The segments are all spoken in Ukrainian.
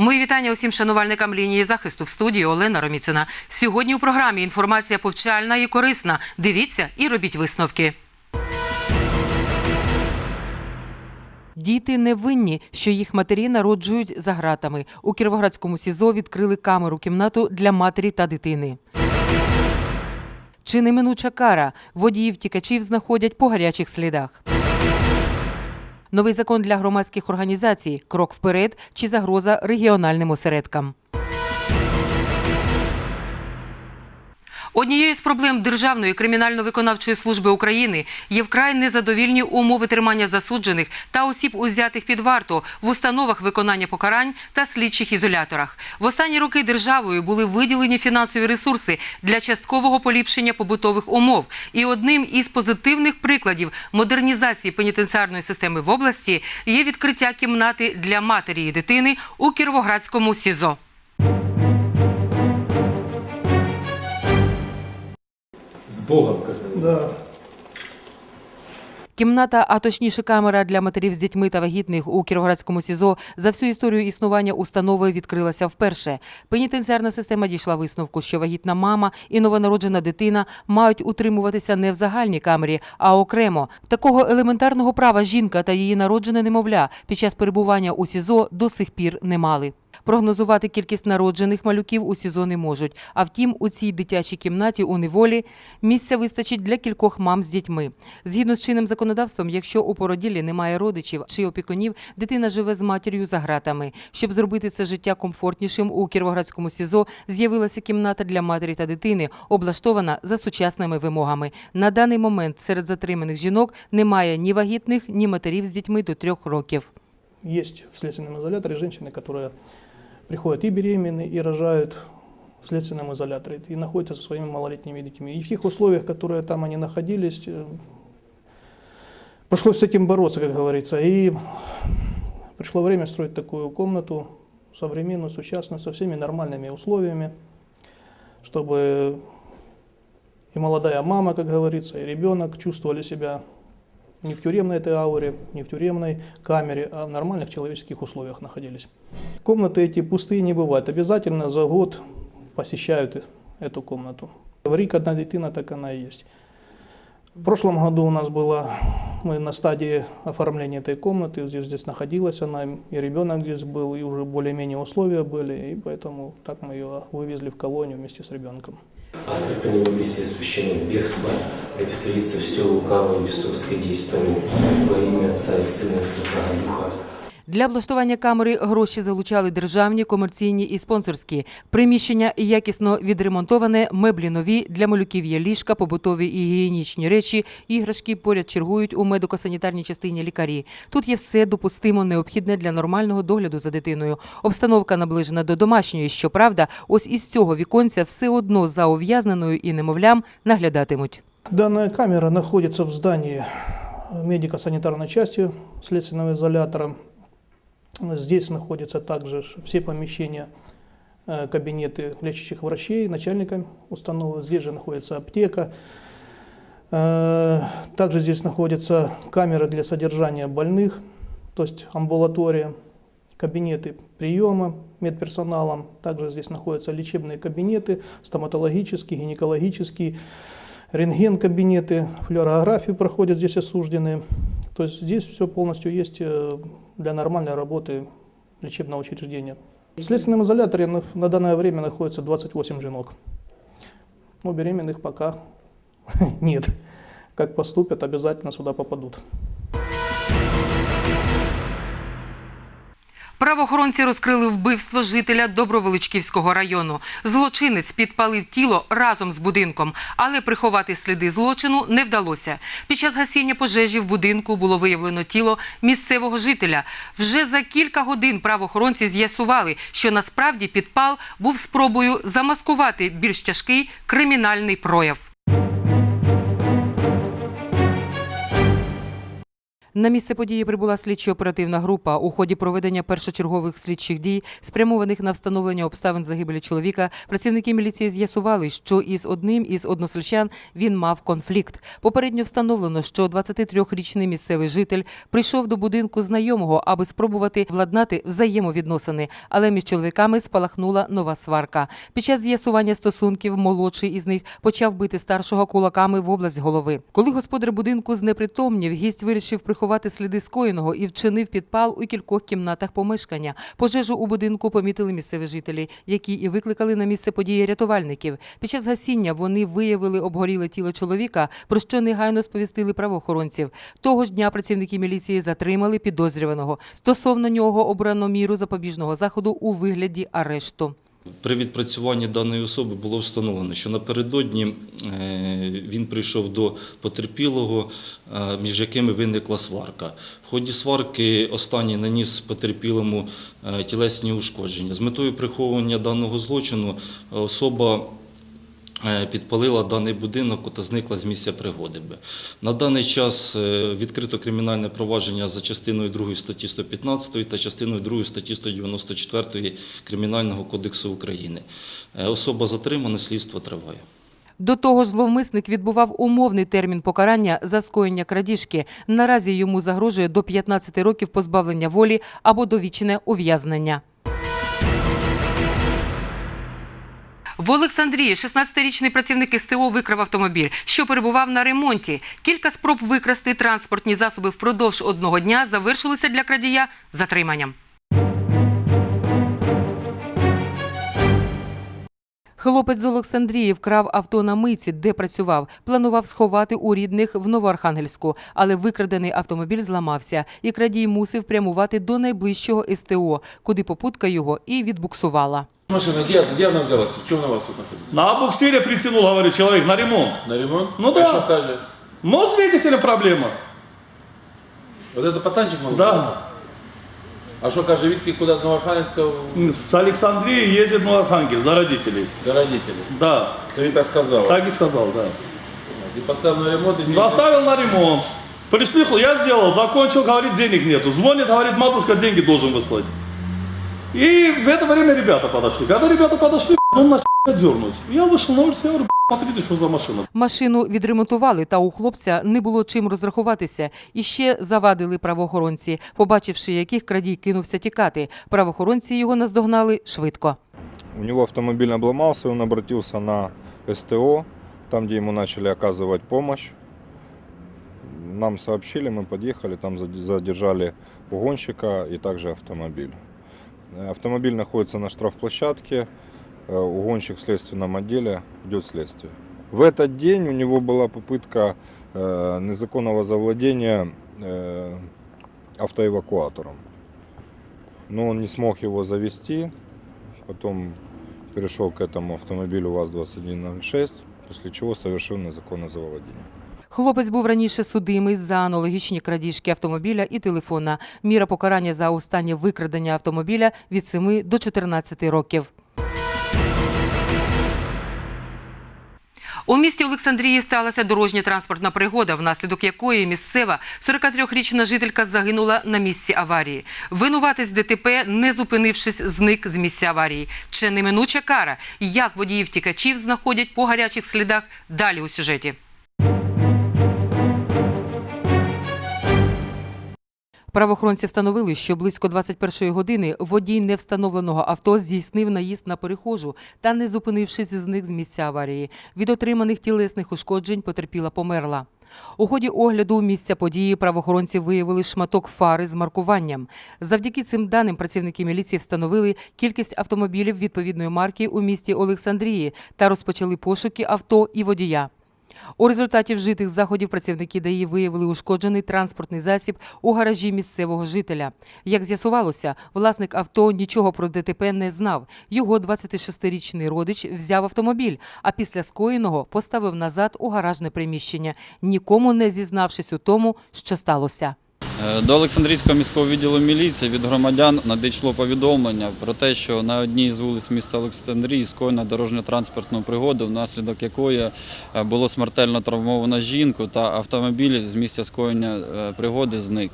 Мої вітання усім шанувальникам лінії захисту в студії Олена Роміцина. Сьогодні у програмі інформація повчальна і корисна. Дивіться і робіть висновки. Діти не винні, що їх матері народжують за гратами. У Кіровоградському СІЗО відкрили камеру кімнату для матері та дитини. Чи неминуча кара? Водіїв тікачів знаходять по гарячих слідах. Новий закон для громадських організацій крок вперед чи загроза регіональним осередкам. Однією з проблем Державної кримінально-виконавчої служби України є вкрай незадовільні умови тримання засуджених та осіб, узятих під варту в установах виконання покарань та слідчих ізоляторах. В останні роки державою були виділені фінансові ресурси для часткового поліпшення побутових умов. І одним із позитивних прикладів модернізації пенітенціарної системи в області є відкриття кімнати для матері і дитини у Кіровоградському СІЗО. Богом, как говорится. Да. Кімната, а точніше камера для матерів з дітьми та вагітних у Кіровоградському СІЗО за всю історію існування установи відкрилася вперше. Пенітенціарна система дійшла висновку, що вагітна мама і новонароджена дитина мають утримуватися не в загальній камері, а окремо. Такого елементарного права жінка та її народжене немовля під час перебування у СІЗО до сих пір не мали. Прогнозувати кількість народжених малюків у СІЗО не можуть. А втім, у цій дитячій кімнаті у неволі місця вистачить для кількох мам з дітьми. Згідно з чинним законодавством, якщо у породілі немає родичів чи опікунів, дитина живе з матір'ю за гратами. Щоб зробити це життя комфортнішим, у Кіровоградському СІЗО з'явилася кімната для матері та дитини, облаштована за сучасними вимогами. На даний момент серед затриманих жінок немає ні вагітних, ні матерів з дітьми до трьох років. Есть в следственном изоляторе женщины, которые приходят и беременные, и рожают в следственном изоляторе, и находятся со своими малолетними детьми. И в тех условиях, которые там они находились, э, пришлось с этим бороться, как говорится. И пришло время строить такую комнату современную, сучасную, со всеми нормальными условиями, чтобы и молодая мама, как говорится, и ребенок чувствовали себя не в тюремной этой ауре, не в тюремной камере, а в нормальных человеческих условиях находились. Комнаты эти пустые не бывают. Обязательно за год посещают э- эту комнату. Рик одна дитина, так она и есть. В прошлом году у нас было, мы на стадии оформления этой комнаты, здесь, здесь находилась она, и ребенок здесь был, и уже более-менее условия были, и поэтому так мы ее вывезли в колонию вместе с ребенком. Могли себе священного бегства, повторится все лукавое бесовское действование во имя Отца и Сына и Святого Духа. Для облаштування камери гроші залучали державні, комерційні і спонсорські. Приміщення якісно відремонтоване, меблі нові, для малюків є ліжка, побутові і гігієнічні речі, іграшки поряд чергують у медико-санітарній частині лікарі. Тут є все допустимо необхідне для нормального догляду за дитиною. Обстановка наближена до домашньої. Щоправда, ось із цього віконця все одно за ув'язненою і немовлям наглядатимуть. Данная камера находится в здании медико-санитарной части следственного изолятора. Здесь находятся также все помещения, э, кабинеты лечащих врачей, начальника установы. Здесь же находится аптека. Э, Также здесь находится камера для содержания больных, то есть амбулатория, кабинеты приема медперсоналом. Также здесь находятся лечебные кабинеты, стоматологические, гинекологические, рентген-кабинеты, флюорографию проходят здесь осужденные. То есть здесь все полностью есть э, для нормальной работы лечебного учреждения. В следственном изоляторе на, данное время находится 28 женок. Но беременных пока нет. Как поступят, обязательно сюда попадут. Правоохоронці розкрили вбивство жителя Добровеличківського району. Злочинець підпалив тіло разом з будинком, але приховати сліди злочину не вдалося. Під час гасіння пожежі в будинку було виявлено тіло місцевого жителя. Вже за кілька годин правоохоронці з'ясували, що насправді підпал був спробою замаскувати більш тяжкий кримінальний прояв. На місце події прибула слідчо-оперативна група. У ході проведення першочергових слідчих дій, спрямованих на встановлення обставин загибелі чоловіка, працівники міліції з'ясували, що із одним із односельчан він мав конфлікт. Попередньо встановлено, що 23-річний місцевий житель прийшов до будинку знайомого, аби спробувати владнати взаємовідносини, але між чоловіками спалахнула нова сварка. Під час з'ясування стосунків молодший із них почав бити старшого кулаками в область голови. Коли господар будинку знепритомнів, гість вирішив приховати сліди скоєного і вчинив підпал у кількох кімнатах помешкання. Пожежу у будинку помітили місцеві жителі, які і викликали на місце події рятувальників. Під час гасіння вони виявили обгоріле тіло чоловіка, про що негайно сповістили правоохоронців. Того ж дня працівники міліції затримали підозрюваного. Стосовно нього обрано міру запобіжного заходу у вигляді арешту. При відпрацюванні даної особи було встановлено, що напередодні е, він прийшов до потерпілого, е, між якими виникла сварка. В ході сварки останній наніс потерпілому е, тілесні ушкодження. З метою приховування даного злочину особа підпалила даний будинок та зникла з місця пригоди. На даний час е, відкрито кримінальне провадження за частиною 2 статті 115 та частиною 2 статті 194 Кримінального кодексу України. Е, Особа затримана, слідство триває. До того ж, зловмисник відбував умовний термін покарання за скоєння крадіжки. Наразі йому загрожує до 15 років позбавлення волі або довічне ув'язнення. В Олександрії 16-річний працівник СТО викрав автомобіль, що перебував на ремонті. Кілька спроб викрасти транспортні засоби впродовж одного дня завершилися для крадія затриманням. Хлопець з Олександрії вкрав авто на миці, де працював. Планував сховати у рідних в Новоархангельську, але викрадений автомобіль зламався, і крадій мусив прямувати до найближчого СТО, куди попутка його і відбуксувала. Машина, где, где она взялась? Чего она у вас тут находится? На буксире притянул, говорит, человек на ремонт. На ремонт? Ну А да. что каже? Но с двигателем проблема. Вот это пацанчик мой? Да. А что каже, Витки куда с Новоархангельска С Александрии едет на Архангель за родителей. до родителей? Да, Ты мне так сказал. так и сказал, да. Ты поставил на ремонт и не- Доставил на ремонт. Пришли, я сделал, закончил, говорит, денег нету. Звонит, говорит, матушка деньги должен выслать. И в это время ребята подошли. Когда ребята подошли, он начал дернуть. Я вышел на улицу, я говорю, смотрите, что за машина. Машину відремонтували, та у хлопця не було чим розрахуватися. І ще завадили правоохоронці, побачивши, яких крадій кинувся тікати. Правоохоронці його наздогнали швидко. У него автомобиль обломался, он обратился на СТО, там, где ему начали оказывать помощь. Нам сообщили, мы подъехали, там зад- задержали угонщика и также автомобиль. Э, Автомобиль находится на штрафплощадке, э, угонщик в следственном отделе, идет следствие. В этот день у него была попытка э, незаконного завладения э, автоэвакуатором. Но он не смог его завести, потом перешел к этому автомобилю ВАЗ-2106, после чего совершил незаконное завладение. Хлопець був раніше судимий за аналогічні крадіжки автомобіля і телефона. Міра покарання за останнє викрадення автомобіля від 7 до 14 років. У місті Олександрії сталася дорожня транспортна пригода, внаслідок якої місцева 43-річна жителька загинула на місці аварії. Винуватець ДТП, не зупинившись, зник з місця аварії. Чи неминуча кара? Як водіїв тікачів знаходять по гарячих слідах? Далі у сюжеті. Правоохоронці встановили, що близько 21-ї години водій невстановленого авто здійснив наїзд на перехожу та, не зупинившись, зник з місця аварії. Від отриманих тілесних ушкоджень потерпіла померла. У ході огляду місця події правоохоронці виявили шматок фари з маркуванням. Завдяки цим даним працівники міліції встановили кількість автомобілів відповідної марки у місті Олександрії та розпочали пошуки авто і водія. У результаті вжитих заходів працівники ДАІ виявили ушкоджений транспортний засіб у гаражі місцевого жителя. Як з'ясувалося, власник авто нічого про ДТП не знав. Його 26-річний родич взяв автомобіль, а після скоєного поставив назад у гаражне приміщення, нікому не зізнавшись у тому, що сталося. Е, До Олександрійського міського відділу міліції від громадян надійшло повідомлення про те, що на одній з вулиць міста Олександрії скоєна дорожньо-транспортну пригоду, внаслідок якої е, було смертельно травмовано жінку та автомобіль з місця скоєння е, пригоди зник.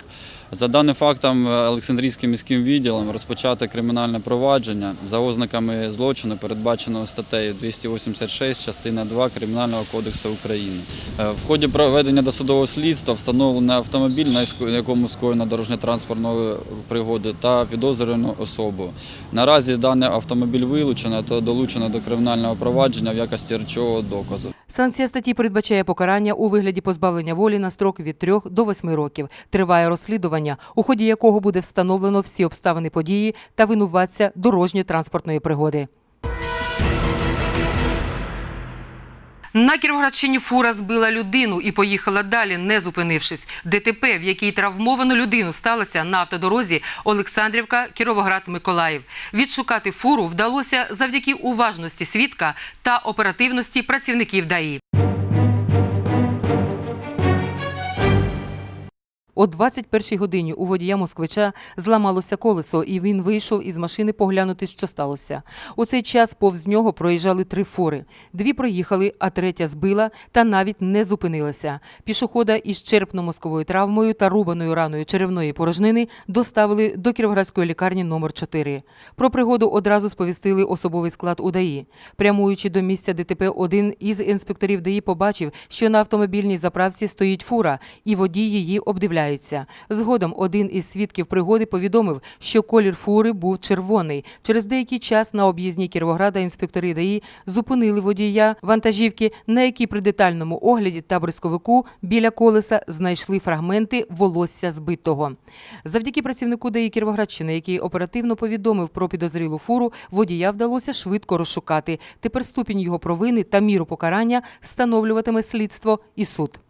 За даним фактом, е, Олександрійським міським відділом розпочати кримінальне провадження за ознаками злочину, передбаченого статтею 286, частина 2 Кримінального кодексу України. Е, В ході проведення досудового слідства встановлено автомобіль, на якому скоєна дорожньо-транспортної пригоди, та підозрювану особу. Наразі даний автомобіль вилучено та долучено до кримінального провадження в якості речового доказу. Санкція статті передбачає покарання у вигляді позбавлення волі на строк від 3 до 8 років. Триває розслідування, у ході якого буде встановлено всі обставини події та винуватця дорожньо-транспортної пригоди. На Кіровоградщині фура збила людину і поїхала далі, не зупинившись. ДТП, в якій травмовану людину сталося на автодорозі Олександрівка, Кіровоград, Миколаїв. Відшукати фуру вдалося завдяки уважності свідка та оперативності працівників ДАІ. О 21-й годині у водія москвича зламалося колесо, і він вийшов із машини поглянути, що сталося. У цей час повз нього проїжджали три фури. Дві проїхали, а третя збила та навіть не зупинилася. Пішохода із черепно-мозковою травмою та рубаною раною черевної порожнини доставили до Кіровоградської лікарні номер 4 Про пригоду одразу сповістили особовий склад УДАІ. Прямуючи до місця ДТП, один із інспекторів ДАІ побачив, що на автомобільній заправці стоїть фура, і водій її обдивляється. Згодом один із свідків пригоди повідомив, що колір фури був червоний. Через деякий час на об'їзні Кіровограда інспектори ДАІ зупинили водія вантажівки, на якій при детальному огляді та бризковику біля колеса знайшли фрагменти волосся збитого. Завдяки працівнику ДАІ Кіровоградщини, який оперативно повідомив про підозрілу фуру, водія вдалося швидко розшукати. Тепер ступінь його провини та міру покарання встановлюватиме слідство і суд.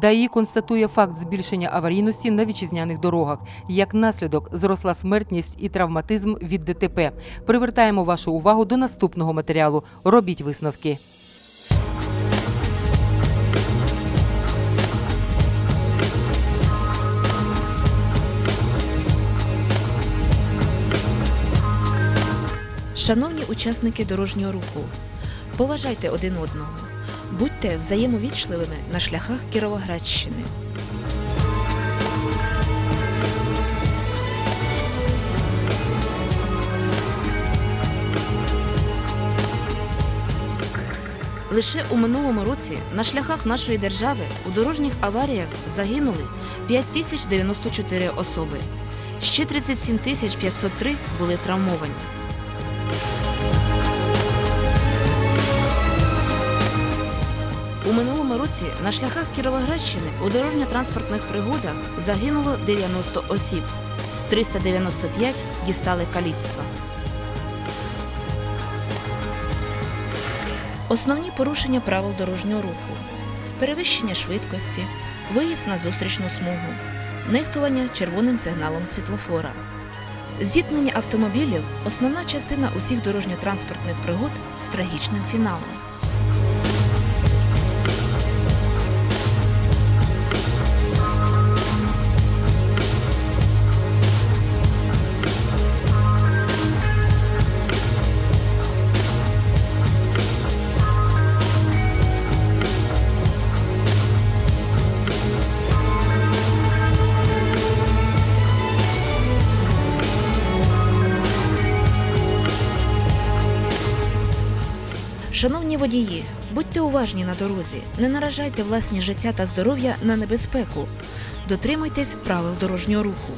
ДАІ констатує факт збільшення аварійності на вітчизняних дорогах. Як наслідок зросла смертність і травматизм від ДТП. Привертаємо вашу увагу до наступного матеріалу. Робіть висновки. Шановні учасники дорожнього руху, поважайте один одного, будьте взаємовічливими на шляхах Кіровоградщини. Лише у минулому році на шляхах нашої держави у дорожніх аваріях загинули 5094 особи. Ще 37 503 були травмовані. У минулому році на шляхах Кіровоградщини у дорожньо-транспортних пригодах загинуло 90 осіб, 395 дістали каліцтва. Основні порушення правил дорожнього руху: перевищення швидкості, виїзд на зустрічну смугу, нехтування червоним сигналом світлофора. Зіткнення автомобілів основна частина усіх дорожньо-транспортних пригод з трагічним фіналом. Шановні водії, будьте уважні на дорозі, не наражайте власні життя та здоров'я на небезпеку. Дотримуйтесь правил дорожнього руху.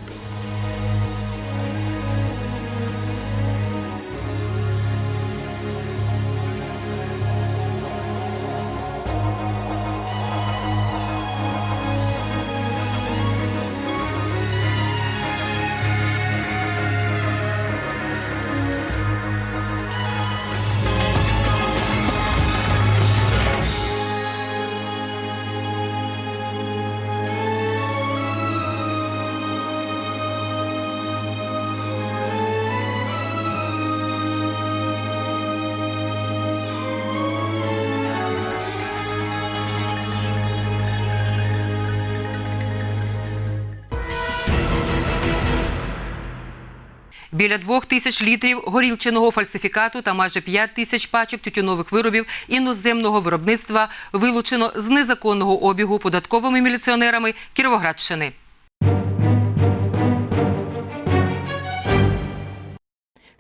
Біля двох тисяч літрів горілчаного фальсифікату та майже п'ять тисяч пачок тютюнових виробів іноземного виробництва вилучено з незаконного обігу податковими міліціонерами Кіровоградщини.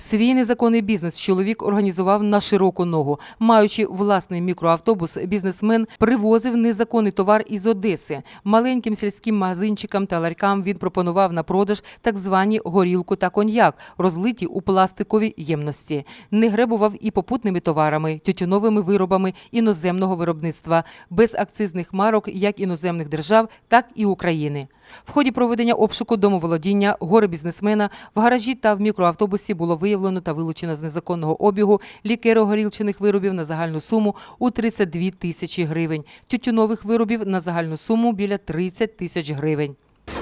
Свій незаконний бізнес чоловік організував на широку ногу. Маючи власний мікроавтобус, бізнесмен привозив незаконний товар із Одеси. Маленьким сільським магазинчикам та ларькам він пропонував на продаж так звані горілку та коньяк, розлиті у пластикові ємності. Не гребував і попутними товарами, тютюновими виробами іноземного виробництва, без акцизних марок як іноземних держав, так і України. В ході проведення обшуку домоволодіння горе бізнесмена в гаражі та в мікроавтобусі було виявлено та вилучено з незаконного обігу лікеро-горілчених виробів на загальну суму у 32 тисячі гривень, тютюнових виробів на загальну суму біля 30 тисяч гривень.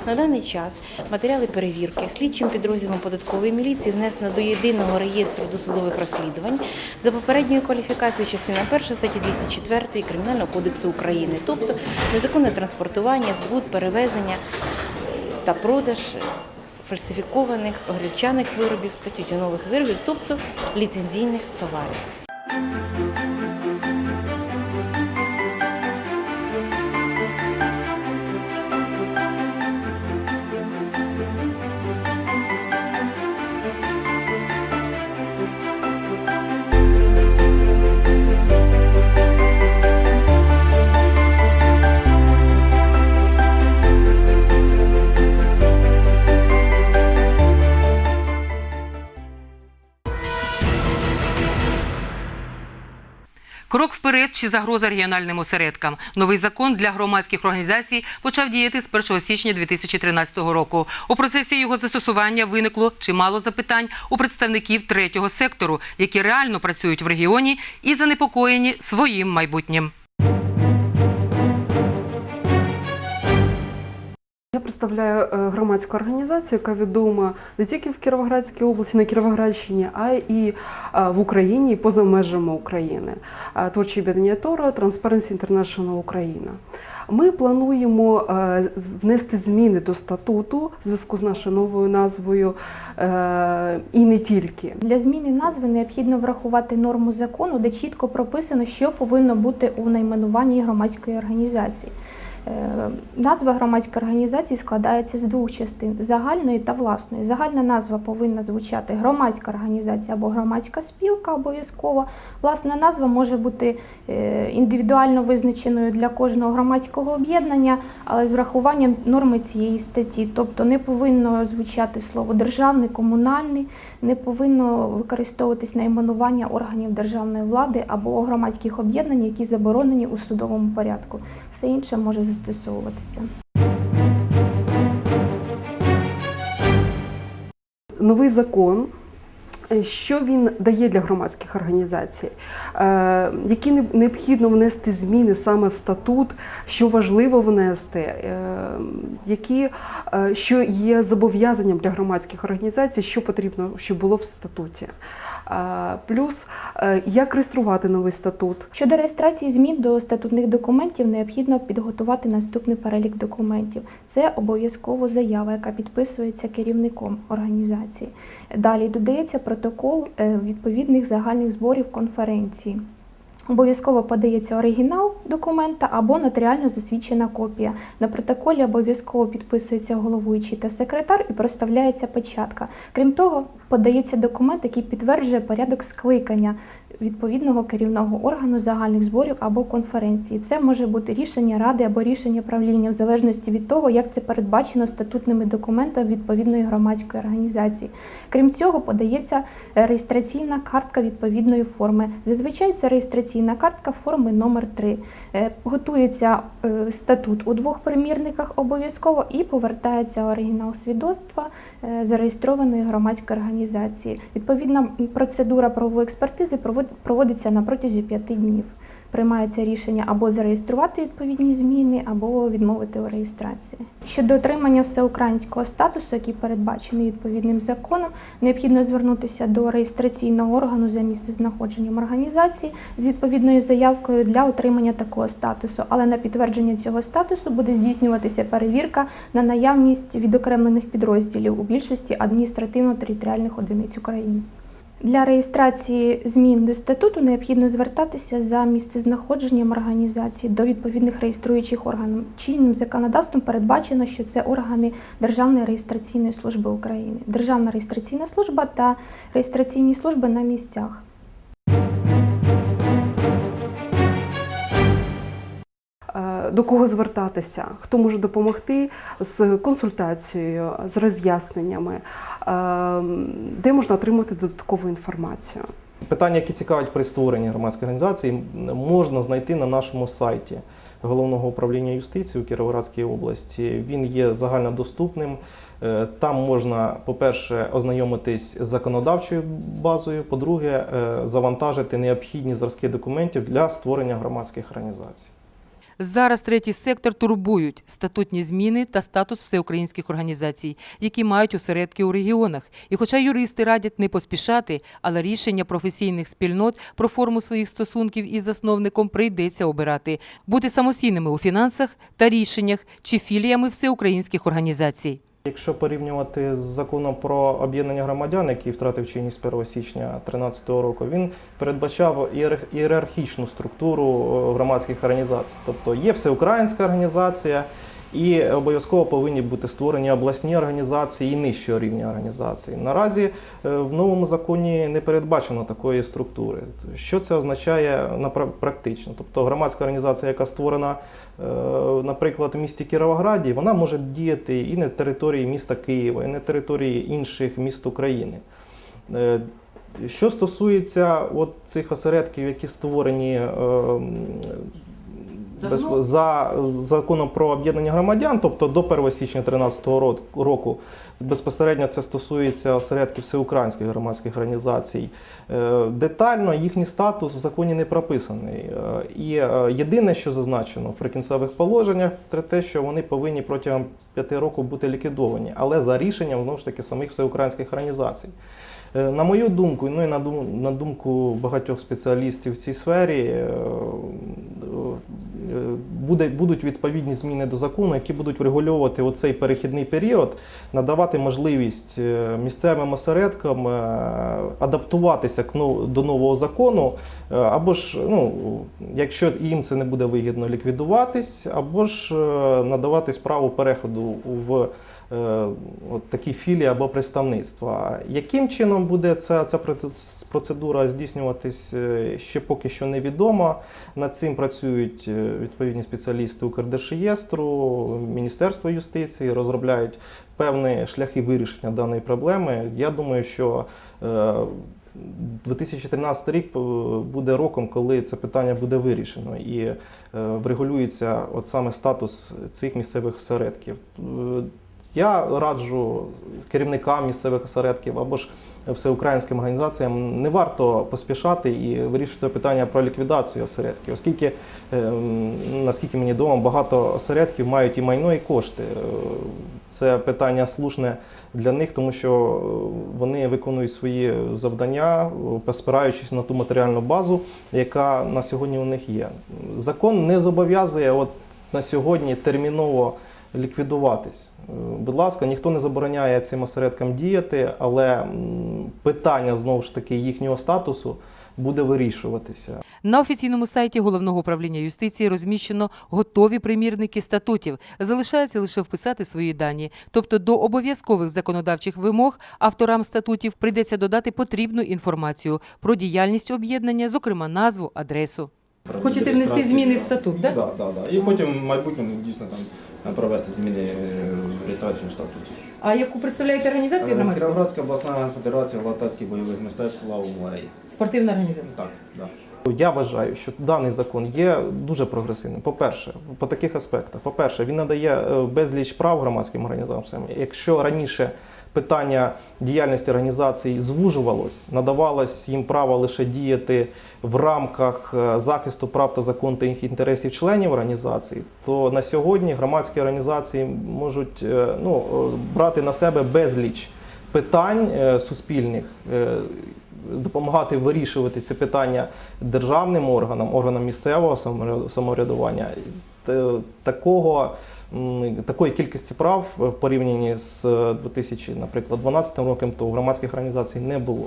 На даний час матеріали перевірки слідчим підрозділом податкової міліції внесено до єдиного реєстру досудових розслідувань за попередньою кваліфікацією частина 1 статті 204 Кримінального кодексу України, тобто незаконне транспортування, збут, перевезення та продаж фальсифікованих горілчаних виробів та тютюнових виробів, тобто ліцензійних товарів. Крок вперед чи загроза регіональним осередкам. Новий закон для громадських організацій почав діяти з 1 січня 2013 року. У процесі його застосування виникло чимало запитань у представників третього сектору, які реально працюють в регіоні і занепокоєні своїм майбутнім. Представляю е, громадську організацію, яка відома не тільки в Кіровоградській області, на Кіровоградщині, а і е, в Україні і поза межами України. Е, Творче об'єднання Тора Transparency International Україна. Ми плануємо внести зміни до статуту в зв'язку з нашою новою назвою і не тільки. Для зміни назви необхідно врахувати норму закону, де чітко прописано, що повинно бути у найменуванні громадської організації. Е, Назва громадської організації складається з двох частин загальної та власної. Загальна назва повинна звучати громадська організація або громадська спілка обов'язково. Власна назва може бути е, індивідуально визначеною для кожного громадського об'єднання, але з врахуванням норми цієї статті. Тобто не повинно звучати слово державний, комунальний, не повинно використовуватись найменування органів державної влади або громадських об'єднань, які заборонені у судовому порядку. Все інше може застосовуватися. новий закон. е, Що він дає для громадських організацій? Е, Які необхідно внести зміни саме в статут, що важливо внести, е, які, що є зобов'язанням для громадських організацій, що потрібно, щоб було в статуті. Плюс е, як реєструвати новий статут. Щодо реєстрації змін до статутних документів, необхідно підготувати наступний перелік документів. Це обов'язково заява, яка підписується керівником організації. Далі додається протокол е, відповідних загальних зборів конференції. Обов'язково подається оригінал документа або нотаріально засвідчена копія. На протоколі обов'язково підписується головуючий та секретар і проставляється печатка. Крім того, подається документ, який підтверджує порядок скликання відповідного керівного органу загальних зборів або конференції. Це може бути рішення ради або рішення правління, в залежності від того, як це передбачено статутними документами відповідної громадської організації. Крім цього, подається е, реєстраційна картка відповідної форми. Зазвичай це реєстраційна картка форми номер 3 Готується е, статут у двох примірниках обов'язково і повертається оригінал свідоцтва е, зареєстрованої громадської організації. Відповідна процедура правової експертизи провод- проводиться на протязі п'яти днів. приймається рішення або зареєструвати відповідні зміни, або відмовити у реєстрації. Щодо отримання всеукраїнського статусу, який передбачений відповідним законом, необхідно звернутися до реєстраційного органу за місцезнаходженням організації з відповідною заявкою для отримання такого статусу. Але на підтвердження цього статусу буде здійснюватися перевірка на наявність відокремлених підрозділів у більшості адміністративно-територіальних одиниць України. Для реєстрації змін до статуту необхідно звертатися за місцезнаходженням організації до відповідних реєструючих органів. Чинним законодавством передбачено, що це органи Державної реєстраційної служби України, Державна реєстраційна служба та реєстраційні служби на місцях. До кого звертатися? Хто може допомогти з консультацією, з роз'ясненнями, Е, де можна отримати додаткову інформацію? Питання, які цікавить при створенні громадської організації, можна знайти на нашому сайті головного управління юстиції у Кіровоградській області. Він є загальнодоступним. Е, Там можна, по-перше, ознайомитись з законодавчою базою, по-друге, е, завантажити необхідні зразки документів для створення громадських організацій. Зараз третій сектор турбують статутні зміни та статус всеукраїнських організацій, які мають осередки у регіонах. І хоча юристи радять не поспішати, але рішення професійних спільнот про форму своїх стосунків із засновником прийдеться обирати, бути самостійними у фінансах та рішеннях чи філіями всеукраїнських організацій. Якщо порівнювати з законом про об'єднання громадян, який втратив чинність 1 січня 2013 року, він передбачав ієр- ієрархічну структуру е, громадських організацій. Тобто є всеукраїнська організація, і обов'язково повинні бути створені обласні організації і нижчого рівня організації. Наразі е, в новому законі не передбачено такої структури. Що це означає практично? Тобто громадська організація, яка створена, е, наприклад, в місті Кіровограді, вона може діяти і на території міста Києва, і на території інших міст України. Е, Що стосується от цих осередків, які створені без, за законом про об'єднання громадян, тобто до 1 січня 2013 ро- року, безпосередньо це стосується осередків всеукраїнських громадських організацій. Е, Детально їхній статус в законі не прописаний. Е, І е, єдине, що зазначено в прикінцевих положеннях, це те, що вони повинні протягом п'яти років бути ліквідовані, але за рішенням знову ж таки самих всеукраїнських організацій. Е, На мою думку, ну і на дум- на думку багатьох спеціалістів в цій сфері, е, е, буде, будуть відповідні зміни до закону, які будуть врегульовувати оцей перехідний період, надавати можливість місцевим осередкам адаптуватися до нового закону, або ж, ну, якщо їм це не буде вигідно, ліквідуватись, або ж надаватись право переходу в такі філії або представництва. Яким чином буде ця, ця процедура здійснюватись, е, ще поки що невідомо. Над цим працюють е, відповідні спеціалісти Укрдержреєстру, Міністерство юстиції, розробляють певні шляхи вирішення даної проблеми. Я думаю, що е, 2013 рік е, буде роком, коли це питання буде вирішено і врегулюється от саме статус цих місцевих осередків. Я раджу керівникам місцевих осередків або ж всеукраїнським організаціям не варто поспішати і вирішувати питання про ліквідацію осередків, оскільки, е, наскільки мені відомо, багато осередків мають і майно, і кошти. Е, Це питання слушне для них, тому що е, вони виконують свої завдання, е, спираючись на ту матеріальну базу, яка на сьогодні у них є. Закон не зобов'язує от на сьогодні терміново ліквідуватись. Е, Будь ласка, ніхто не забороняє цим осередкам діяти, але питання знову ж таки їхнього статусу буде вирішуватися. На офіційному сайті головного управління юстиції розміщено готові примірники статутів. Залишається лише вписати свої дані. Тобто до обов'язкових законодавчих вимог авторам статутів прийдеться додати потрібну інформацію про діяльність об'єднання, зокрема назву, адресу. Хочете внести зміни в статут, так? Так, так, так. І потім в майбутньому дійсно там провести зміни е, в реєстрацію статуті. А яку представляєте організацію громадську? Кіровоградська обласна федерація латацьких бойових мистецтв «Слава Марії». Спортивна організація. Так, так. Я вважаю, що даний закон є дуже прогресивним. По-перше, по таких аспектах. По-перше, він надає е, безліч прав громадським організаціям. Якщо раніше питання діяльності організацій звужувалось, надавалось їм право лише діяти в рамках е, захисту прав та законних інтересів членів організації, то на сьогодні громадські організації можуть е, ну, брати на себе безліч питань суспільних. Е, Допомагати вирішувати ці питання державним органам, органам місцевого самовря- самоврядування. Такого, такої кількості прав в порівнянні з 2000, наприклад, 2012 роком, то у громадських організацій не було.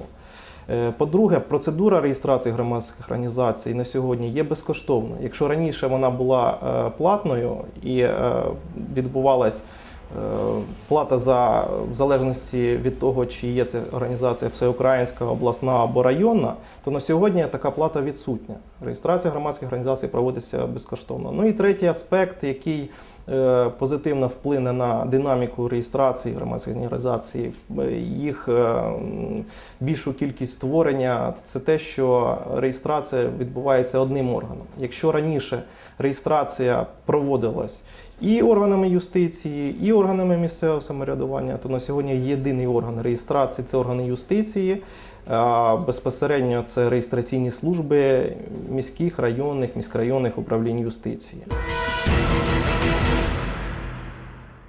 Е, По-друге, процедура реєстрації громадських організацій на сьогодні є безкоштовною. Якщо раніше вона була е, платною і е, відбувалась е, плата за в залежності від того, чи є це організація всеукраїнська, обласна або районна, то на сьогодні така плата відсутня. Реєстрація громадських організацій проводиться безкоштовно. Ну і третій аспект, який е, позитивно вплине на динаміку реєстрації громадських організацій, е, їх е, більшу кількість створення, це те, що реєстрація відбувається одним органом. Якщо раніше реєстрація проводилась і органами юстиції, і органами місцевого самоврядування, то на сьогодні єдиний орган реєстрації це органи юстиції. А безпосередньо це реєстраційні служби міських, районних, міськрайонних управлінь юстиції.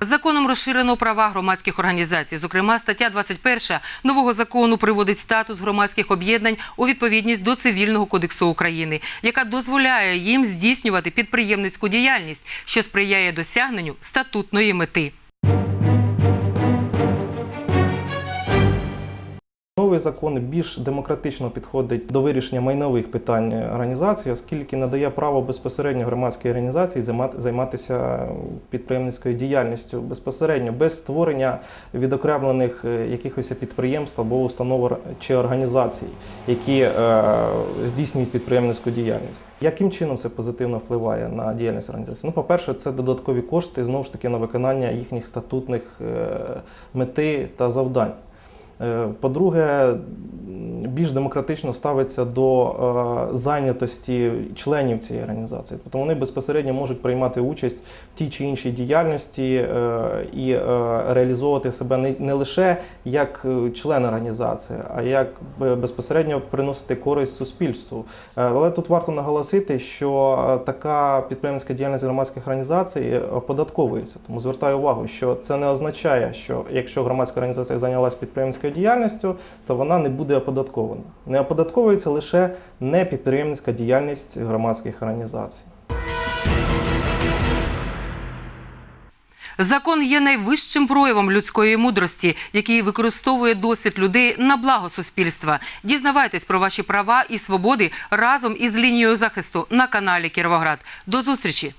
Законом розширено права громадських організацій. Зокрема, стаття 21 нового закону приводить статус громадських об'єднань у відповідність до Цивільного кодексу України, яка дозволяє їм здійснювати підприємницьку діяльність, що сприяє досягненню статутної мети. Новий закон більш демократично підходить до вирішення майнових питань організації, оскільки надає право безпосередньо громадській організації займатися підприємницькою діяльністю безпосередньо, без створення відокремлених е, якихось підприємств або установ чи організацій, які е, здійснюють підприємницьку діяльність. Яким чином це позитивно впливає на діяльність організації? Ну, по-перше, це додаткові кошти знову ж таки на виконання їхніх статутних е, мети та завдань. Е, По-друге, більш демократично ставиться до е, зайнятості членів цієї організації. Тобто вони безпосередньо можуть приймати участь в тій чи іншій діяльності е, і реалізовувати себе не, лише як член організації, а як безпосередньо приносити користь суспільству. Але тут варто наголосити, що така підприємницька діяльність громадських організацій оподатковується. Тому звертаю увагу, що це не означає, що якщо громадська організація зайнялася підприємницькою діяльністю, то вона не буде оподаткована. Не оподатковується лише непідприємницька діяльність громадських організацій. Закон є найвищим проявом людської мудрості, який використовує досвід людей на благо суспільства. Дізнавайтесь про ваші права і свободи разом із лінією захисту на каналі Кіровоград. До зустрічі!